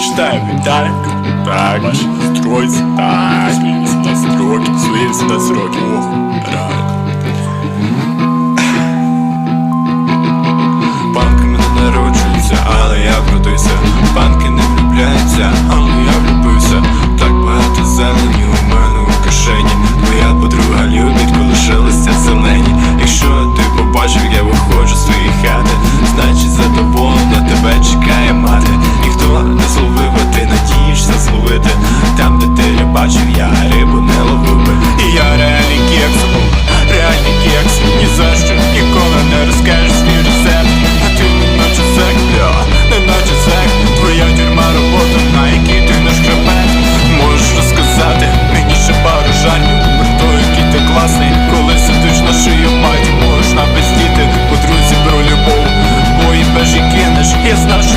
зачитаю Віталік Так, ваші настройці Так, бачив, я рибу не ловив би. І я реальний кекс був, реальний кекс. Ні за що ніколи не розкажеш свій рецепт. А ти не наче зек, бля, не наче зек. Твоя тюрма робота, на якій ти наш шкребет Можеш розказати, мені ще пару жальів Про той який ти класний, коли сидиш на шию маті Можеш напиздіти, по друзі про любов. Бо і бежі кинеш, я знав, що